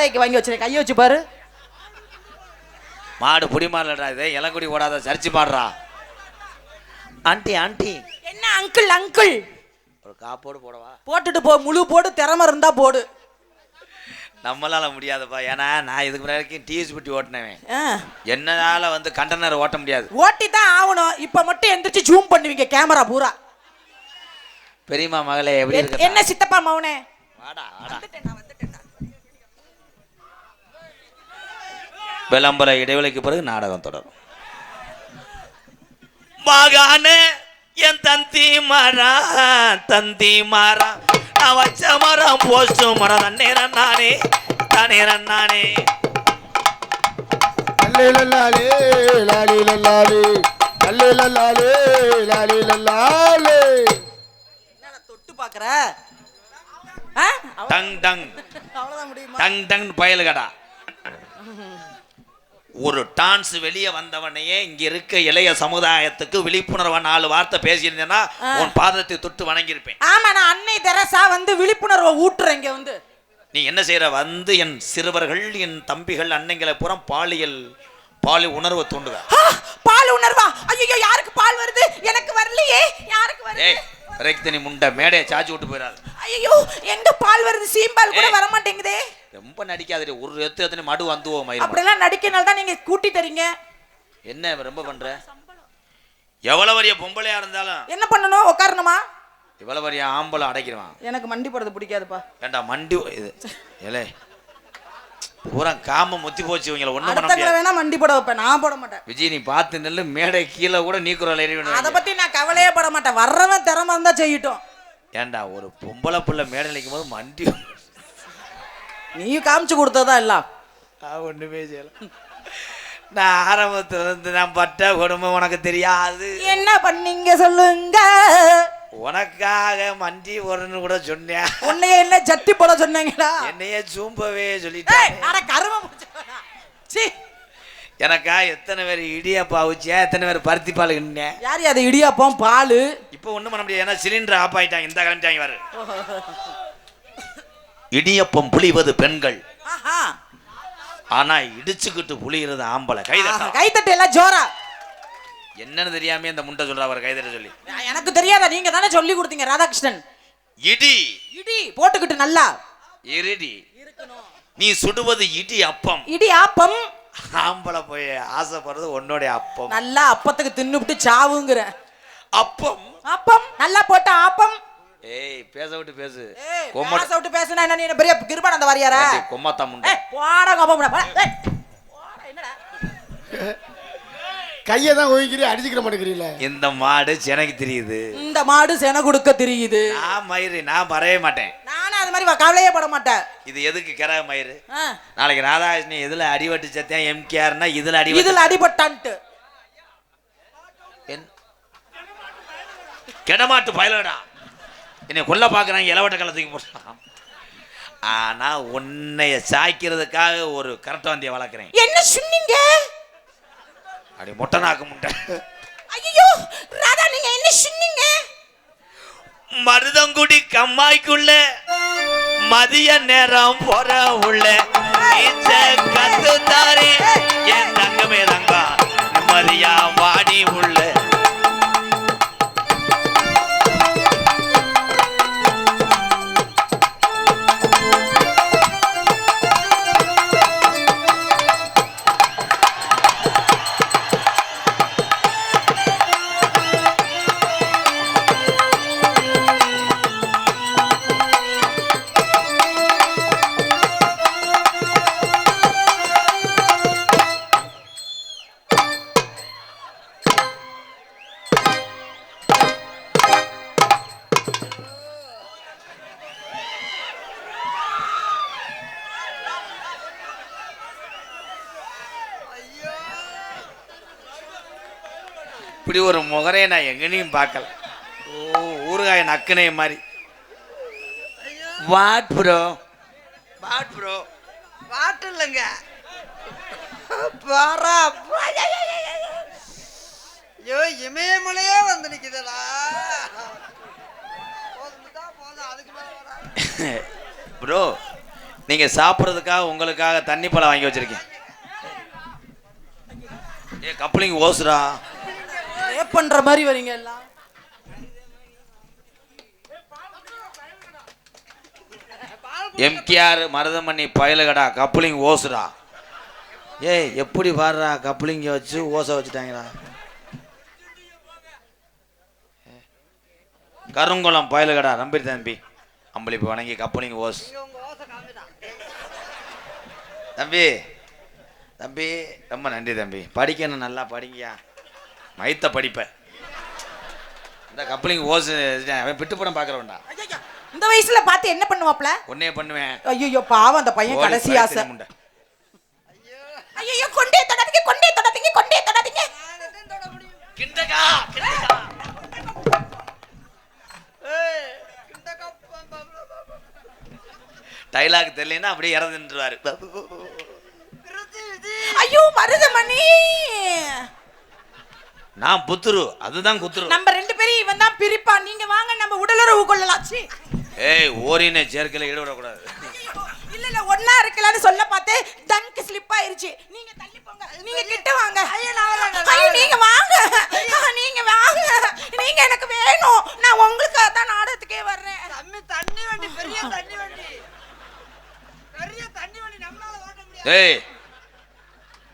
வாடகைக்கு வாங்கி வச்சிருக்கேன். கையை வச்சு பாரு. மாடு புடி மாடலடா இது. இளங்குடி ஓடாத சரிச்சு பாடுறா. Aunty aunty. என்ன அங்கிள் அங்கிள் ஒரு காப்போடு போடவா? போட்டுட்டு போ. முழு போடு திறமை இருந்தா போடு. நம்மளால முடியாதுப்பா. ஏன்னா நான் இதுக்கு முன்னாடி வரைக்கும் டிஎஸ் பெட்டி ஓட்டினவன். என்னால வந்து கண்டனர் ஓட்ட முடியாது. ஓட்டி தான் ஆகணும். இப்ப மட்டும் எந்திரிச்சு ஜூம் பண்ணுவீங்க கேமரா பூரா. பெரியம்மா மகளே எப்படி என்ன சித்தப்பா மௌனே வாடா வாடா. விளம்பர இடைவெளிக்கு பிறகு நாடகம் தொடரும். மகானே என் தந்தி மரம் தந்தி மரம் நான் வச்ச மரம் போஸ்ட் மரம் தண்ணீரன் நானே தண்ணீரன் நானே லல்லாலே லாலி லல்லாலே லல்லே லல்லாலே லாலி லல்லாலே. தொட்டு பாக்குற? டங் டங். அவ்வளவுதான் முடியுமா? டங் டங் பயலுகடா. ஒரு டான்ஸ் வெளியே வந்தவனையே இங்க இருக்க இளைய சமுதாயத்துக்கு விழிப்புணர்வா நாலு வார்த்தை பேசியிருந்தேன்னா உன் பாதத்தை தொட்டு வணங்கியிருப்பேன். ஆமா நான் அன்னை தெரசா வந்து விழிப்புணர்வை ஊட்டுறேன் இங்க வந்து. நீ என்ன செய்யற வந்து என் சிறுவர்கள் என் தம்பிகள் அன்னைங்களை புறம் பாலியல் பாலி உணர்வை தூண்டுத? பால் உணர்வா? ஐயோ யாருக்கு பால் வருது? எனக்கு வரலையே. யாருக்கு வருது? ரக்தனி முண்டை மேடையை சாச்சி விட்டு போயிடாது ஐயோ எங்க பால் வருது? சீம்பால் கூட. வர மாட்டேங்குதே ரொம்ப நடிக்காதே ஒரு எத்து எத்தனை மடு வந்துவோம் மயிரும் அப்படிலாம் நடிக்கனால தான் நீங்க கூட்டி தரீங்க. என்ன ரொம்ப பண்ற? எவ்வளவு வரிய பொம்பளையா இருந்தாலும். என்ன பண்ணணும்? உட்காரணுமா? எவ்வளவு வரிய ஆம்பளை அடைக்கிறான் எனக்கு மண்டி போடுறது பிடிக்காதுப்பா. ஏண்டா மண்டி இது ஏலே. பூரா காம முத்தி போச்சு இவங்களை ஒண்ணும் பண்ண முடியாது. வேணா மண்டி போட வைப்பேன். நான் போட மாட்டேன். விஜய் நீ பார்த்து நெல்லு. மேடை கீழே கூட நீக்குறோம் ஏறி அதை பத்தி நான் கவலையே பட மாட்டேன். வர்றவன் திறமை இருந்தா செய்யட்டும். ஏண்டா ஒரு பொம்பளை புள்ள மேடை நிற்கும் போது மண்டி நீ காமிச்சு கொடுத்ததா எல்லாம்? நான் ஒண்ணுமே செய்யல. நான் ஆரம்பத்துல இருந்து நான் பட்ட குடும்பம் உனக்கு தெரியாது. என்ன பண்ணீங்க சொல்லுங்க? உனக்காக மண்டி வரணும்னு கூட சொன்னேன். உன்னைய என்ன ஜட்டி போட சொன்னீங்களா? என்னையே சூம்பவே சொல்லிட்டேன் அட கரும. சீ. எனக்கா எத்தனை பேர் இடியாப்பா அவிச்சியா எத்தனை பேர் பருத்தி பால் கிண்ணேன்? யார் அது இடியாப்பம் பால்? இப்போ ஒண்ணும் பண்ண முடியாது. ஏன்னா சிலிண்டர் ஆஃப் ஆயிட்டாங்க. இந்த கிளம்பிட்டாங்க பாரு இடியப்பம் புளிவது பெண்கள். ஆனா இடிச்சுக்கிட்டு புளிகிறது ஆம்பளை. கைதட்டா கைத்தட்டு எல்லாம் ஜோரா. என்னன்னு தெரியாம இந்த முண்டை சொல்றா அவர் கைதட்ட சொல்லி. எனக்கு தெரியாதா? நீங்க தானே சொல்லி கொடுத்தீங்க ராதாகிருஷ்ணன். இடி. இடி போட்டுக்கிட்டு நல்லா. இருடி. நீ சுடுவது இடி அப்பம். இடி ஆப்பம். ஆம்பளை போய் ஆசைப்படுறது உன்னோடைய அப்பம். நல்லா அப்பத்துக்கு தின்னுபிட்டு சாவுங்கிற. அப்பம். அப்பம் நல்லா போட்ட ஆப்பம். ஏய் பேச விட்டு பேசு. ஏய், கொம்மட் பேச விட்டு பேசுனா என்ன நீ பெரிய கிருபானந்த வாரியாரா? கொம்மாத்தா முண்டை ஏய் போடா கோபம் போடா. என்னடா? கையை தான் ஒதுக்கிறீ அடிச்சுக்கிற மாட்டேங்கிறீங்களே? இந்த மாடு செனக்கு தெரியுது. இந்த மாடு சென கொடுக்க தெரியுது. நான் மயிறு நான் வரவே மாட்டேன். நானும் அது மாதிரி கவலையே பட மாட்டேன். இது எதுக்கு கிரக மயிறு? நாளைக்கு ராதாகிருஷ்ணன் எதுல அடிபட்டு செத்தேன் எம்கேஆர்னா இதுல அடிபட்டு இதுல அடிபட்டான்ட்டு. என்- கெடமாட்டு பயலடா. என்னை கொல்ல பார்க்குறாங்க இளவட்ட கள்ளத்துக்கு போட்டான் ஆனா உன்னைய சாய்க்கிறதுக்காக ஒரு கரட்டாந்திய வளர்க்குறேன். என்ன சொன்னீங்க? அப்படி மொட்டை நாக்கு முட்டை. ஐயோ ராதா நீங்க என்ன சொன்னீங்க? மருதங்குடி கம்மாய்க்குள்ள மதிய நேரம் போற உள்ள கத்து தாரே என் தங்கமே தங்கா நிம்மதியா வாடி உள்ள. முகரையை நான் எங்கனையும் பார்க்கல. ஓ ஊறுகாய் நக்குனே மாதிரி. What bro? What bro? பாட்டு இல்லைங்க. பாரா ஐயோ இமயமலையே வந்து வராது. ப்ரோ நீங்க சாப்பிட்றதுக்காக உங்களுக்காக தண்ணி பழம் வாங்கி வச்சிருக்கேன். ஏ கப்ளிங் ஓசுடா. ரேப் பண்ற மாதிரி வரீங்க எல்லாம். எம்கேஆர் மருதமணி பயலுகடா கப்ளிங் ஓசுடா. ஏய் எப்படி பாடுறா கப்ளிங்க வச்சு ஓசை வச்சுட்டாங்கடா. கருங்குளம் பயலுகடா நம்பி தம்பி. அம்பளிப்பு வணங்கி கப்ளிங் ஓஸ். தம்பி தம்பி ரொம்ப நன்றி தம்பி. படிக்கணும் நல்லா படிங்கயா மைத்த படிப்ப. இந்த கப்ளிங் ஓஸ் அவன் பிட்டு படம் பார்க்குறவன்டா. இந்த வயசுல பார்த்து என்ன பண்ணுவாப்ல ஒன்னே பண்ணுவேன். ஐயோ பாவம் அந்த பையன் கடைசி ஆசை. ஐயோ கொண்டே தொடாதீங்க கொண்டே தொடாதீங்க கொண்டே தொடாதீங்க. ப- டைலாக் தெரியலன்னா அப்படியே கிருத்தி விதி. ஐயோ மருதமணி. நான் புத்துரு அதுதான் குத்துரு. நம்ம ரெண்டு பேரும் இவன் தான் பிரிப்பான் நீங்க வாங்க நம்ம உடலுறவு கொள்ளலாம். சீ. ஏய் ஓரின சேர்க்கையில் ஈடுபடக்கூடாது. ஐயோ, இல்ல இல்ல ஒண்ணா இருக்கலாம்னு சொல்ல பார்த்து தங்கு ஸ்லிப் ஆயிருச்சு. நீங்க தள்ளி போங்க. நீங்க கிட்ட வாங்க. ஐயோ, நான். நீங்க வாங்க. நீங்க வாங்க. நீங்க எனக்கு வேணும். நான் உங்களுக்காக தான் நாடகத்துக்கே வர்றேன். தம்பி தண்ணி வண்டி பெரிய தண்ணி வண்டி. பெரிய தண்ணி வண்டி நம்மளால ஓட்ட முடியாது. ஏய்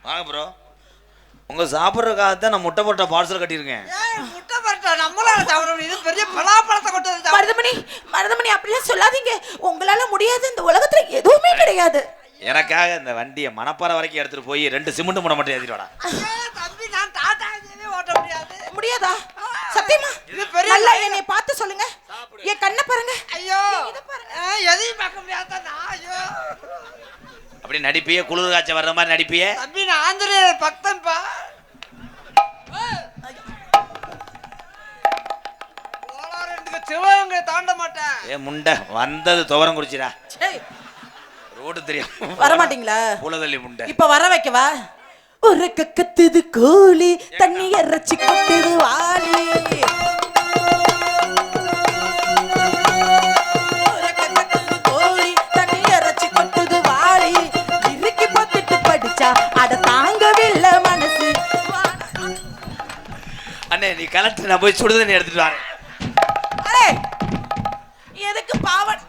வாங்க ப்ரோ உங்க சாப்பிட்றதுக்காக தான் நான் முட்டை போட்ட பார்சல் கட்டியிருக்கேன். ஏய் முட்டை பரோட்டா நம்மளால சாப்பிட முடியும் இது பெரிய பலாப்பழத்தை சாப்பிட. மருதமணி மருதமணி அப்படிலாம் சொல்லாதீங்க. உங்களால முடியாது இந்த உலகத்துல எதுவுமே கிடையாது. எனக்காக இந்த வண்டியை மணப்பாறை வரைக்கும் எடுத்துட்டு போய் ரெண்டு சிமெண்ட் மூட மட்டும் ஏற்றிட்டு வாடா. ஐயோ, தம்பி நான் டாடா ஏசியவே ஓட்ட முடியாது. முடியாதா? சத்தியமா? இது பெரிய நல்லா. என்னை பார்த்து சொல்லுங்க. என் கண்ணை பாருங்க. ஐயோ. இதை பாருங்க. ஏய், எதையும் பார்க்க முடியாத? நான் ஐயோ. அப்படி நடிப்பியே குளிர் காய்ச்சல் வர்ற மாதிரி நடிப்பியே. தம்பி நான் ஆஞ்சநேயர் பக்தன்பா சிவகங்கை தாண்ட மாட்டேன். ஏ முண்டை வந்தது துவரம் குடிச்சிடா. ரோடு தெரியும் வர மாட்டீங்களா புலதள்ளி முண்டை. இப்ப வர வைக்கவா? ஒரு கத்துது கோழி தண்ணி இறைச்சி கொட்டுது வாளி. அண்ணே நீ கலெக்டர் நான் போய் சுடுதண்ணி எடுத்துட்டு வரேன். அடே, எதுக்கு பாவன்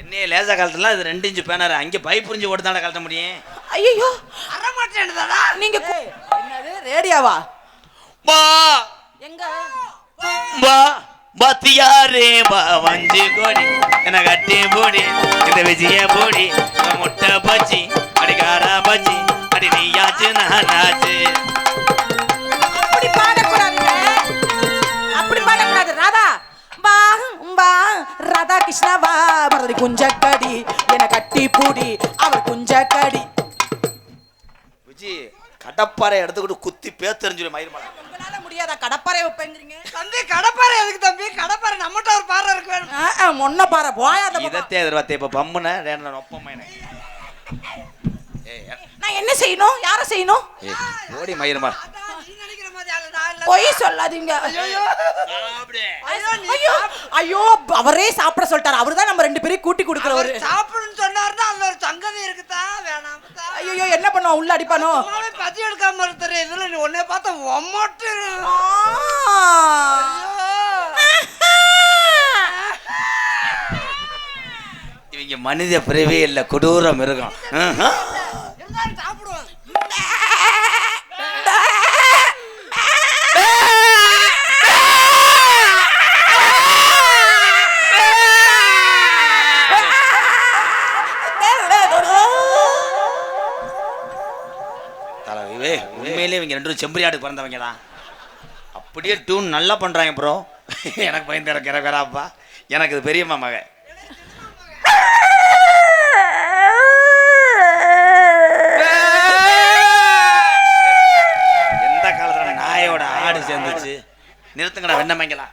என்னைய லேசா கலட்டலாம் இது ரெண்டு இன்ச்சு பேனர். அங்கே பைப் புரிஞ்சு ஓட்டு தானே கலட்ட முடியும். ஐயோ வர மாட்டேன்டா நீங்க என்னது? ரேடியாவா? பா எங்க? பா பாத்தியாரே வஞ்சி கோடி என்ன கட்டி போடி இந்த விஜய போடி முட்டை பச்சி அடிக்காரா பச்சி அடி நீயாச்சு நானாச்சு. அப்படி பாடக்கூடாதுங்க. அப்படி பாடக்கூடாது. ராதா பா பா ராதா கிருஷ்ணா வா மறதி குஞ்சக்கடி என கட்டி பூடி அவர் குஞ்சக்கடி. விஜி கடப்பாறை எடுத்துக்கிட்டு குத்தி பேத்தெறிஞ்சிடும் மயிர்மலை உங்களால முடியாதா? கடப்பாறை வைப்பேங்கிறீங்க. தம்பி கடப்பாறை எதுக்கு தம்பி? கடப்பாறை நம்மகிட்ட ஒரு பாறை இருக்கு வேணும். மொன்ன பாறை. போயா. இதத்தே எதிர்பார்த்தேன். இப்ப பம்முன ரெண்டு ஏய் நான் என்ன செய்யணும்? யார செய்யணும்? ஓடி மயிர்மலை பொய் சொல்லாதீங்க. ஐயோ. ஐயோ நீ ஐயோ. ஐயோ அவரே சாப்பிட சொல்லிட்டாரு. அவர்தான் நம்ம ரெண்டு பேரையும் கூட்டி கொடுக்குறவரு. அவர் சாப்பிடுன்னு சொன்னாருன்னா அதுல ஒரு சங்கதி இருக்குதா? வேணாம். ஐயோ என்ன பண்ணுவோம் உள்ள அடிப்பானோ? அம்மாவே பதி எடுக்காம இருக்கிற இதுல நீ உன்னை பார்த்தா ஒம்மட்டு. இவங்க மனித பிறவே இல்ல கொடூர மிருகம். இவங்க ரெண்டு பேரும் செம்பரியாடு பிறந்தவங்க தான் அப்படியே டியூன் நல்லா பண்றாங்க ப்ரோ எனக்கு பயந்து எனக்கு இறக்குறாப்பா எனக்கு இது பெரியம்மா மக. எந்த காலத்துல நாயோட ஆடு சேர்ந்துச்சு? நிறுத்துங்கடா வெண்ணமைங்களா.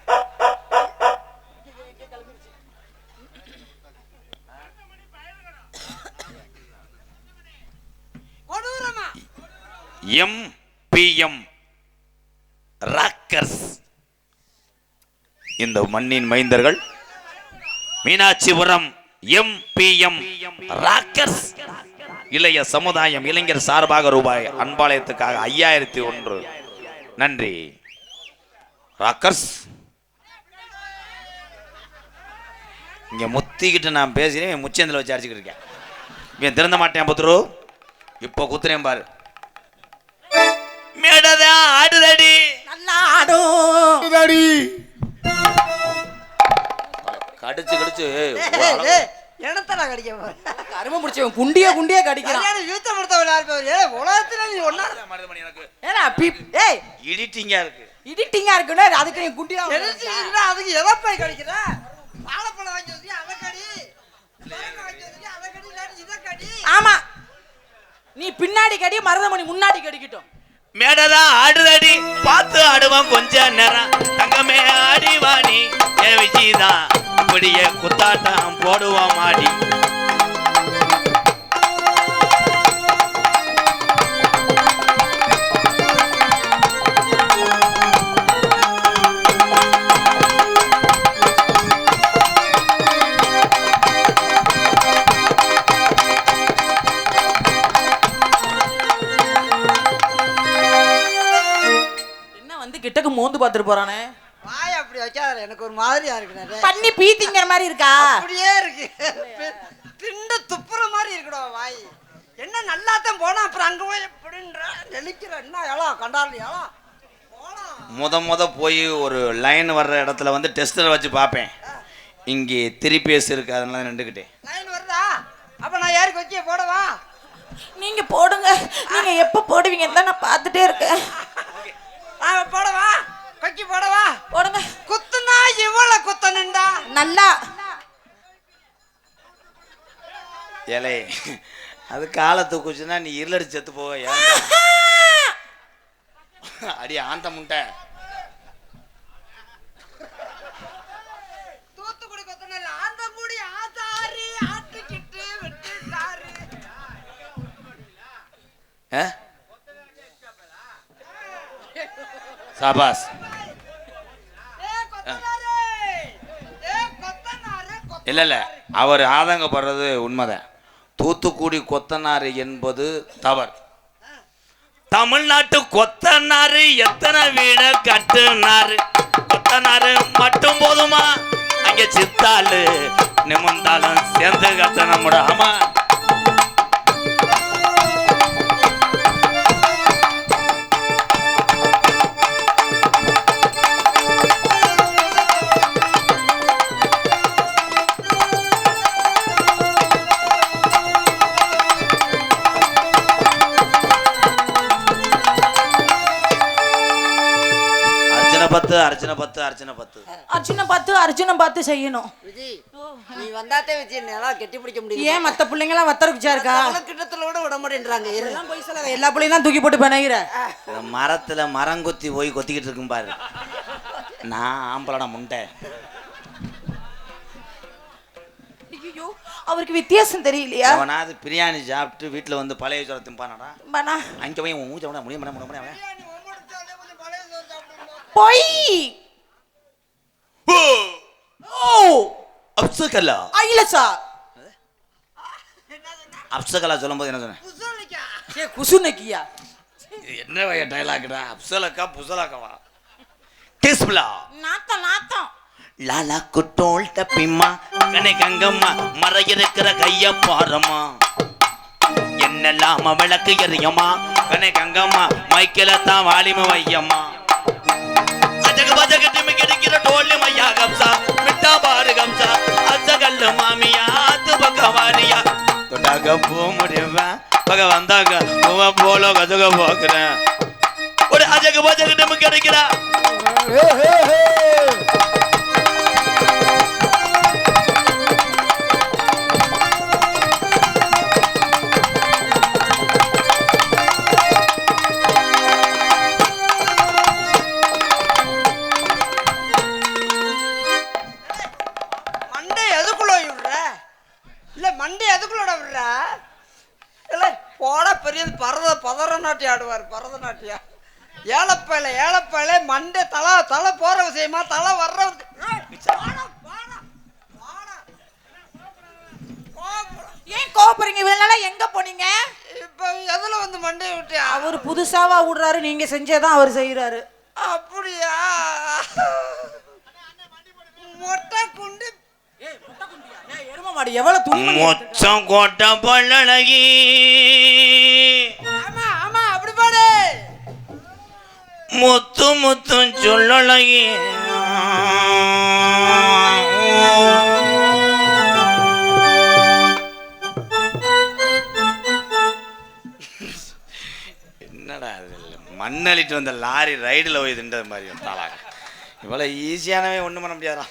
M PM rockers. இந்த மண்ணின் மைந்தர்கள் Meenakshipuram M B M rockers. இளைய சமுதாயம் இளைஞர் சார்பாக ரூபாய் அன்பாலயத்துக்காக ஐயாயிரத்தி ஒன்று. நன்றி. ராக்கர்ஸ். இங்க முத்திக்கிட்டு நான் பேசுகிறேன் முச்சந்தில் வச்சு அடிச்சுக்கிட்டு இருக்கேன். இவன் திறந்த மாட்டேன் புத்துரு இப்போ குத்துறேன் பாரு. மேடதா ஆடுதடி? நல்லா ஆடும். இதாடி. கடிச்சு கடிச்சு. எனத்தடா கடிக்க போற? கரும முடிச்சவன் குண்டிய குண்டிய கடிக்கிறான். யூத்த விளையாடு ஏ உலகத்துல நீ ஒன்னா எனக்கு. ஏன்னா பிப் ஏய் இடிட்டிங்கா இருக்கு. இடிட்டிங்கா இருக்குன்னு அதுக்கு நீ குண்டியா இருந்தா அதுக்கு எதை போய் கடிக்கிற? வாழைப்பழம் வாங்கி வச்சு அதை கடி. ஆமா. நீ பின்னாடி கடி மருதமணி முன்னாடி கடிக்கட்டும். மேடதா ஆடுதடி பார்த்து ஆடுவான் கொஞ்ச நேரம். தங்கமே ஆடிவாணி என் விஜய்தான் இப்படியே குத்தாட்டம் போடுவான் மாடி பார்த்துட்டு போறானே? வாய் அப்படி வைக்காத எனக்கு ஒரு மாதிரியா இருக்கு பண்ணி பீத்திங்கிற மாதிரி இருக்கா? அப்படியே இருக்கு. திண்டு துப்புற மாதிரி இருக்குடா வாய். என்ன நல்லா தான் போனா அப்புறம் அங்க போய் எப்படின்ற நெளிக்கிற என்ன எல்லாம் கண்டாரு போலாம் முத முத போய் ஒரு லைன் வர்ற இடத்துல வந்து டெஸ்டர் வச்சு பார்ப்பேன். இங்கே திருப்பேஸ் இருக்கு அதனால நின்றுக்கிட்டேன். லைன் வருதா? அப்ப நான் யாருக்கு வச்சு போடவா? நீங்க போடுங்க. நீங்க எப்ப போடுவீங்கன்னு தான் நான் பார்த்துட்டே இருக்கேன். போடவா? கொக்கி போடவா? போடுங்க. குத்துனா இவ்வளவு குத்தனுண்டா நல்லா. ஏலே அது காலை தூக்குச்சுன்னா நீ இருளடி செத்து போவ? அடி ஆந்த முட்டை? சாபாஸ் ஏ கொத்தனாரே ஏ கொத்தனாரே கொத்த இல்லை இல்லை அவர் ஆதங்கப்படுறது உண்மைதான். தூத்துக்குடி கொத்தனார் என்பது தவறு. தமிழ்நாட்டு கொத்தனாரு எத்தனை வீட கட்டுனாரு? கொத்தனாரு மட்டும் போதுமா? அங்கே சித்தாள் நிமிந்தாலும் சேர்ந்து கத்தனை முடாமா? பத்து அர்ச்சனை பத்து அர்ச்சனை பத்து. அர்ஜுனை பார்த்து அர்ஜுனை பார்த்து செய்யணும். நீ வந்தாத்தே விஜய் என்னால கட்டி பிடிக்க முடியும் ஏன் மத்த பிள்ளைங்களாம் வத்தர குச்சா இருக்கா? கிட்டத்துல கூட விட மாட்டேன்றாங்க. எல்லாம் போய் சொல்லாத எல்லா பிள்ளையும் தான் தூக்கி போட்டு பிணைகிற மரத்துல மரம் கொத்தி போய் கொத்திக்கிட்டு இருக்கும் பாரு. நான் ஆம்பளடா முண்டை. ஐயோ அவருக்கு வித்தியாசம் தெரியலையா? அவனாவது பிரியாணி சாப்பிட்டு வீட்டுல வந்து பழைய சோறு திம்பானடா பனா. அங்க போய் விட முடியும் முடியும் முடியும் பொய். ஓ. அப்சகலா. ஐலசா அப்சகலா சொல்லும்போது என்ன சொன்னேன்? குசுனக்கியா? என்ன வகை டைலாக்டா அப்சலக்கா புசலக்கவா? கிஸ்பிளா நாத்தம் நாத்தம். லாலா குட்டோல் தப்பிம்மா. கனை கங்கம்மா மர இருக்கிற கைய பாரம்மா. என்னெல்லாம விளக்கு எறியம்மா? கனை கங்கம்மா மைக்கில தான் வாலிம வையம்மா. போ முடியுவேன் பக வந்தாங்க உவ போல கஜக போக்குறேன். ஒரு அஜகு பஜகு நம்ம கிடைக்கிறா. நீங்க செஞ்சேதான் அவர் செய்யறாரு அப்படியா? மொட்டை குண்டு எரும மாடு எவ்வளவு துணி மொச்சம் கோட்டை பல்லழகி. ஆமா ஆமா அப்படி பாடு. முத்து முத்து சொல்லழகி. மண்ணளிட்டு வந்த லாரி ரைடில் போய் தின்றது மாதிரி வந்தாளாங்க இவ்வளோ ஈஸியானவே ஒன்றும் பண்ண முடியாதா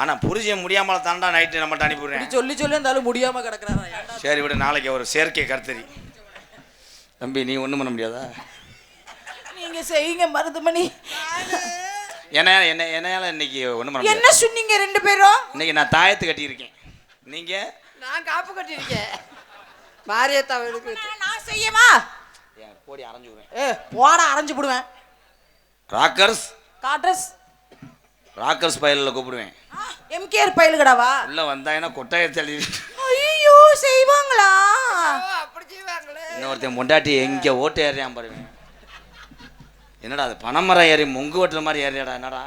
ஆனால் புரிஜிய முடியாமல தாண்டா நைட்டு நம்மகிட்ட அனுப்பிவிடுறேன். சொல்லி சொல்லி இருந்தாலும் முடியாம கிடக்குறாரா? ஏன்டா? சரி விடு நாளைக்கு ஒரு செயற்கை கருத்தறி. தம்பி நீ ஒன்றும் பண்ண முடியாதா? நீங்க செய்யுங்க மருதுமணி. என்ன என்ன என்னால இன்னைக்கு ஒன்றும் பண்ண என்ன சொன்னீங்க ரெண்டு பேரும்? இன்னைக்கு நான் தாயத்து கட்டியிருக்கேன். நீங்கள் நான் காப்பு கட்டியிருக்கேன். மாரியத்தா நான் செய்யமா போடி அரைஞ்சு விடுவேன் ஏ போட அரைஞ்சு போடுவேன் ராக்கர்ஸ்? காட்ரஸ். ராக்கர்ஸ் பயலில் கூப்பிடுவேன். எம்கேஆர் பயிலுகடாவா? உள்ளே வந்தாங்கன்னா கொட்டாயை தள்ளி ஐயோ செய்வாங்களா? அப்படி செய்வாங்களே. இன்னொருத்தன் பொண்டாட்டி எங்கே ஓட்டு ஏறியான் பாருவேன் என்னடா அது பனைமரம் ஏறி மொங்கு ஓட்டுற மாதிரி ஏறியாடா என்னடா?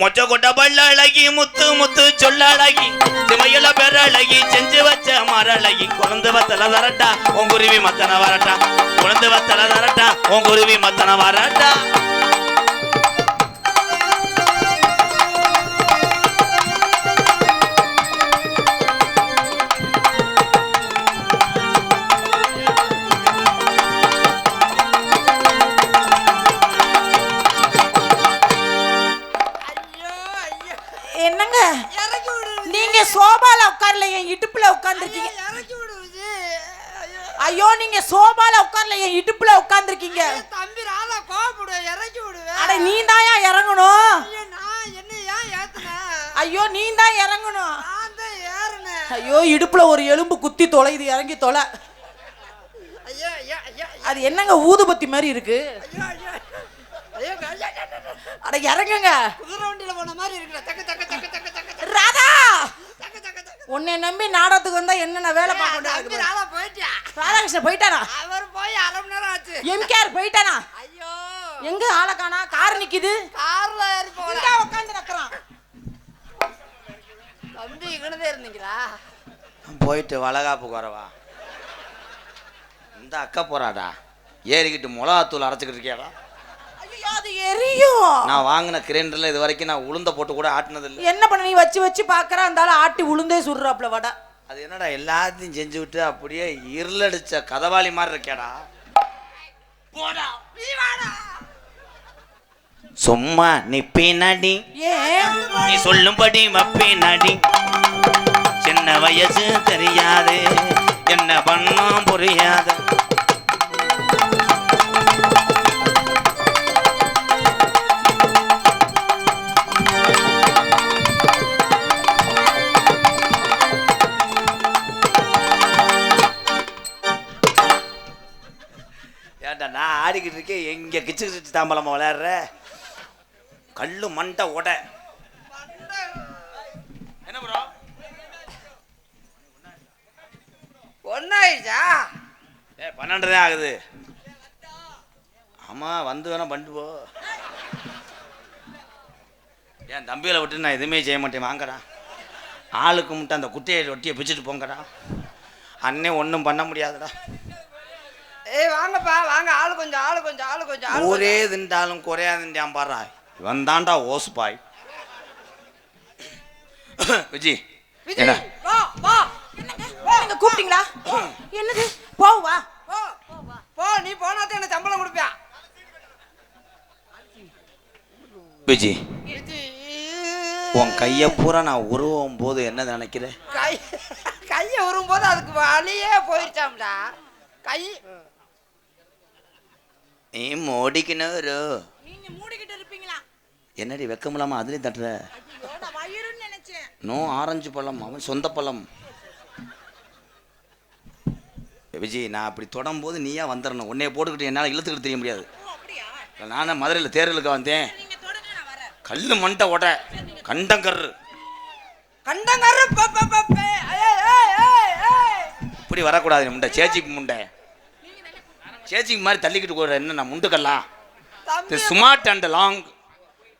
மொச்ச கொட்ட பல்ல அழகி முத்து முத்து சொல்ல அழகி. சிமையில பெற அழகி செஞ்சு வச்ச மர அழகி. குழந்தை வத்தல தரட்டா உன் குருவி மத்தன வரட்டா. குழந்தை வத்தல தரட்டா உன் குருவி மத்தன வரட்டா. உட்கார்ல என் இடுப்புல உட்கார்ந்துருக்கீங்க. ஐயோ நீங்க சோபால உட்கார்ல என் இடுப்புல உட்கார்ந்துருக்கீங்க. தம்பி ராதா கோவப்படுவேன் இறக்கி விடுவேன். அட நீ தாயா இறங்கணும்? என்ன ஏன் ஏத்துனேன்? ஐயோ நீ தான் இறங்கணும். ஐயோ இடுப்புல ஒரு எலும்பு குத்தி தொலைது இறங்கி தொலை. அது என்னங்க ஊதுபத்தி மாதிரி இருக்கு. அட இறங்குங்க. குதிரை வண்டியில போன மாதிரி இருக்குடா தக்க தக்க தக்க தக்க தக்க தக்க ராதா தக்க தக்க தக்க உன்னை நம்பி நாடகத்துக்கு வந்தா என்னென்ன வேலை பார்க்க ராதா போயிட்டியா ராதாகிருஷ்ணன் போயிட்டானா? அவர் போய் அரை மணி நேரம் ஆச்சு. எம்கேஆர் போயிட்டானா? ஐயோ. எங்க ஆளை காணா? கார் நிக்குது. கார்ல உட்காந்து நக்கறான். தம்பி இங்கனதே இருந்தீங்களா போயிட்டு வளகாப்புக்கு வரவா இந்த அக்கா போறாடா. ஏறிக்கிட்டு மிளகாத்தூள் அரைச்சிக்கிட்டு இருக்கியாடா. நான் வாங்கின கிரைண்டரில் இது வரைக்கும் நான் உளுந்த போட்டு கூட ஆட்டினது இல்லை என்ன பண்ண நீ வச்சு வச்சு பாக்குற அந்த ஆளு ஆட்டி உளுந்தே சுடுறாப்ல வடை. அது என்னடா எல்லாத்தையும் செஞ்சு விட்டு அப்படியே இருளடிச்ச கதவாளி மாதிரி இருக்கேடா. போடா சும்மா நீ பின்னாடி. ஏன்? நீ சொல்லும்படி மப்பினாடி சின்ன வயசு தெரியாது என்ன பண்ணோம் புரியாது. நான் ஆடிக்கிட்டு இருக்கேன் எங்க கிச்சு கிச்சு தாம்பலமா விளையாடுற? கல்லு மண்டை உட. என்ன ப்ரோ ஒன்னாயிடுச்சா? ஏ பன்னெண்டு தான் ஆகுது. ஆமாம் வந்து வேணா பண்ணிட்டு போ. என் தம்பியில் விட்டு நான் எதுவுமே செய்ய மாட்டேன். வாங்கடா. ஆளுக்கு மட்டும் அந்த குட்டையை ஒட்டியை பிச்சுட்டு போங்கடா. அண்ணே ஒன்றும் பண்ண முடியாதுடா. ஏய் வாங்கப்பா வாங்க. ஆளு கொஞ்சம் ஆளு கொஞ்சம் ஆளு கொஞ்சம் ஆளு ஒரே திண்டாலும் குறையாதுண்டான் பாடுறா இவன் தான்டா ஓசுபாய் விஜி விஜய் என்ன? வா வா. நீங்க கூப்பிட்டீங்களா? என்னது? போ வா. போ போ நீ போனாதான் எனக்கு சம்பளம் கொடுப்பியா விஜி விஜி. உன் கையை பூரா நான் உருவும் போது என்ன நினைக்கிற? கை கையை உரும்போது அதுக்கு வலியே போயிடுச்சாம்டா. கை நீ மோடிக்கணும் நீங்க மூடிக்கிட்டு இருப்பீங்களா? என்னடி வெக்கமில்லாம அதுலயும் தட்டுற? வயிறுன்னு நினைச்சேன். நோ ஆரஞ்சு பழம் அவன் சொந்த பழம். விஜய் நான் அப்படி தொடும்போது நீயா வந்துடணும் உன்னைய போட்டுக்கிட்டு என்னால் இழுத்துக்கிட்டு தெரிய முடியாது. நானே மதுரையில் தேர்தலுக்கு வந்தேன். கல்லு மண்டை உட கண்டங்கரு. கண்டங்கரு. இப்படி வரக்கூடாது முண்டை. சேச்சி முண்டை. சேச்சிங் மாதிரி தள்ளிக்கிட்டு போகிற என்ன நான் முண்டுக்கலாம் the smart and long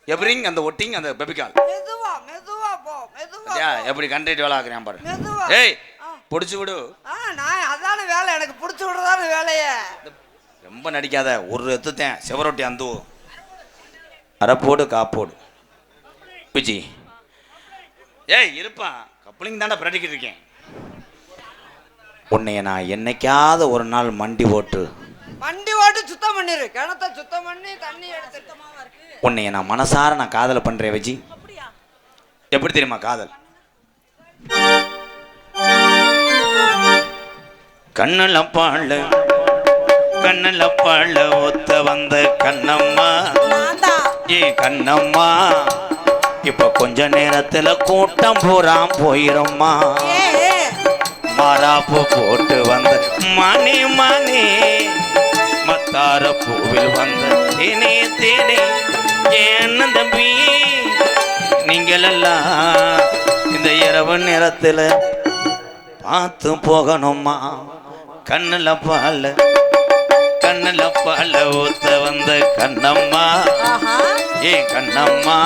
everything அந்த ஒட்டிங் அந்த பெபிகால் மெதுவா மெதுவா போ மெதுவா ஐயா போ. எப்படி கண்டிட்டு வேலாக்குறேன் பாரு. மெதுவா. ஏய். பிடிச்சி விடு. ஆ நான் அதான வேலை எனக்கு பிடிச்சி விடுறதான வேலையே. ரொம்ப நடிக்காத ஒரு எத்துத்தேன் செவரொட்டி அந்து. அரைப்போடு காப்போடு பிச்சி. ஏய் இருப்பா. கப்ளிங் தாண்டா பிரட்டிக்கிட்டு இருக்கேன். உன்னைய நான் என்னைக்காவது ஒரு நாள் மண்டி ஓட்டு வண்டி ஓட்டு சுத்தம் பண்ணிரு. கிணத்த சுத்தம் பண்ணி தண்ணி எடுத்துட்டு உன்னைய நான் மனசார நான் காதலை பண்றேன் விஜி எப்படி தெரியுமா காதல்? கண்ணுல பாழ கண்ணுல பாழ ஒத்த வந்த கண்ணம்மா. ஏ கண்ணம்மா இப்ப கொஞ்ச நேரத்துல கூட்டம் பூரா போயிரும்மா. ஏ. மாறாப்பு போட்டு வந்த மணி மணி. மத்தார பூவில் வந்த தேனே தேனே என்ன தம்பி நீங்கள் எல்லாம் இந்த இரவு நேரத்துல பார்த்து போகணுமா? கண்ணுல பால் கண்ணுல பால் ஊத்த வந்த கண்ணம்மா. ஏ கண்ணம்மா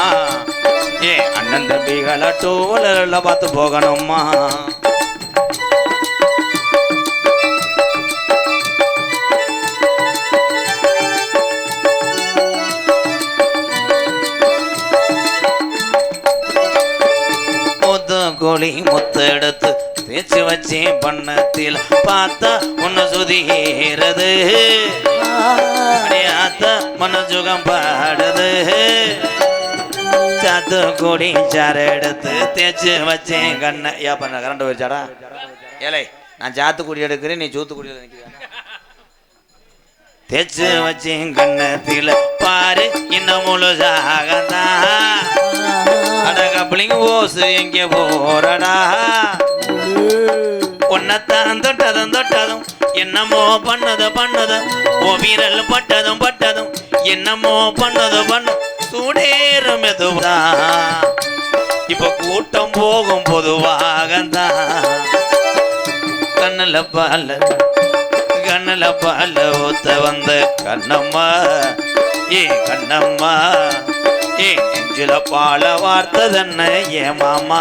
ஏ அண்ணன் தம்பிகளை டூவலர்ல பார்த்து போகணுமா? முத்து கோழி முத்து எடுத்து பண்ணத்தில் பார்த்தா உன்னை சுதிகிறது அடியாத்த மனசுகம் பாடுது. சாத்து கூடி சாறு எடுத்து தேய்ச்சி வச்சேன் கண்ணை. ஏன் பண்ண கரண்ட் வச்சாடா ஏலை நான் சாத்து குடி எடுக்கிறேன் நீ சூத்து குடி நிற்கிறேன் தேய்ச்சி வச்சேன் கண்ணத்தில் பாரு இன்னும் முழுசாகத்தான். அடகப்பிளிங்க ஓசு எங்கே போறடா? ஒன்னத்தான் தொட்டதும் தொட்டதும் என்னமோ பண்ணது பண்ணது ஓ வீரல் பட்டதும் பட்டதும் என்னமோ பண்ணது பண்ணு சூடேற மெதுவா. இப்ப கூட்டம் போகும் பொதுவாக கண்ணுல பால கண்ணுல பால ஊத்த வந்த கண்ணம்மா ஏ கண்ணம்மா நெஞ்சில பால வார்த்ததென்ன? ஏ மாமா.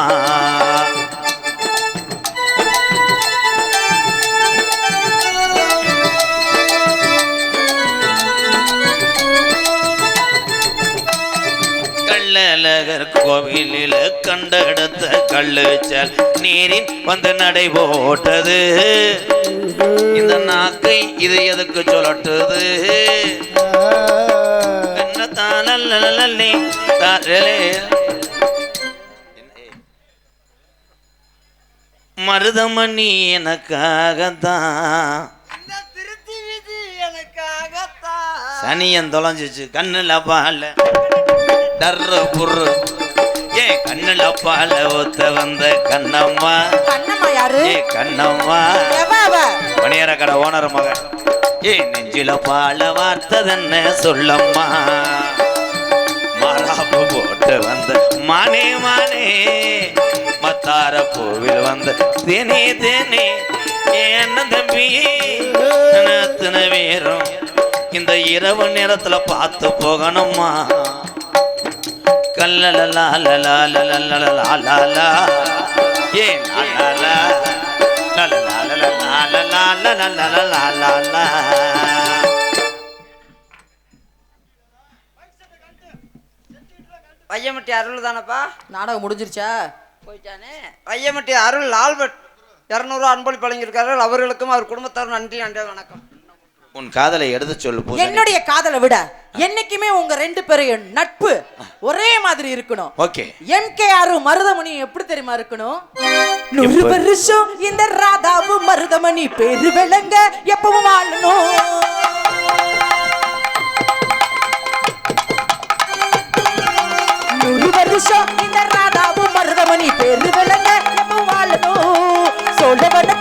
கள்ளழகர் கோவிலில் கண்டெடுத்த கள்ளுச்சல் நீரின் வந்து நடை போட்டது. இந்த நாக்கை இது எதுக்கு சொல்லட்டுது மருதமணி எனக்காகத்தான். சனியன் தொலைஞ்சிச்சு கண்ணுல பால. டர்ரு புர்ரு ஏ கண்ணுல பால ஒத்த வந்த கண்ணம்மா. ஏ கண்ணம்மா. மணியர கடை ஓனர் மகன். ஏ நெஞ்சில பால வார்த்ததென்ன சொல்லம்மா. மாப்பு போட்டு வந்த மானே மானே மத்தார பூவில் வந்த தேனே தேனே என்ன தம்பி அத்தனை வேறும் இந்த இரவு நேரத்துல பார்த்து போகணுமா கல்லலலாலலாலலாலலாலா ஏ லாலலா லலலாலலாலலாலலாலலாலா பையமட்டி அருள் தானப்பா? நாடகம் முடிஞ்சிருச்சா? போயிட்டானே. பையமட்டி அருள் ஆல்பர்ட் இரநூறுவா அன்பளிப்பு வழங்கியிருக்கார்கள் அவர்களுக்கும் அவர் குடும்பத்தாரும் நன்றி நன்றி வணக்கம். உன் காதலை எடுத்து சொல்லு பூசணி. என்னுடைய காதலை விட என்னைக்குமே உங்க ரெண்டு பேரையும் நட்பு ஒரே மாதிரி இருக்கணும். ஓகே. எம் கே ஆரு மருதமணி எப்படி தெரியுமா இருக்கணும்? நூறு வருஷம் இந்த ராதாவு மருதமணி பேரு விளங்க எப்பவும் வாழணும் வருஷம் இந்த ராதாவும் மருதமணி பேரு விளங்க எப்பவும் வாழணும் சொல்ல ஒரு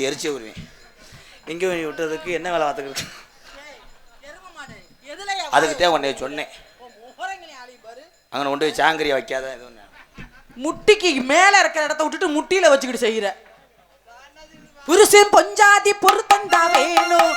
ஊற்றி எரிச்சு வருவேன் எங்கே விட்டதுக்கு என்ன வேலை பார்த்துக்கிட்டு அதுக்கிட்டே உன்னை சொன்னேன். அங்கே கொண்டு போய் சாங்கரியை வைக்காத இது முட்டிக்கு மேலே இருக்கிற இடத்த விட்டுட்டு முட்டியில் வச்சுக்கிட்டு செய்கிற புருஷன் பொஞ்சாதி பொருத்தந்தா வேணும்.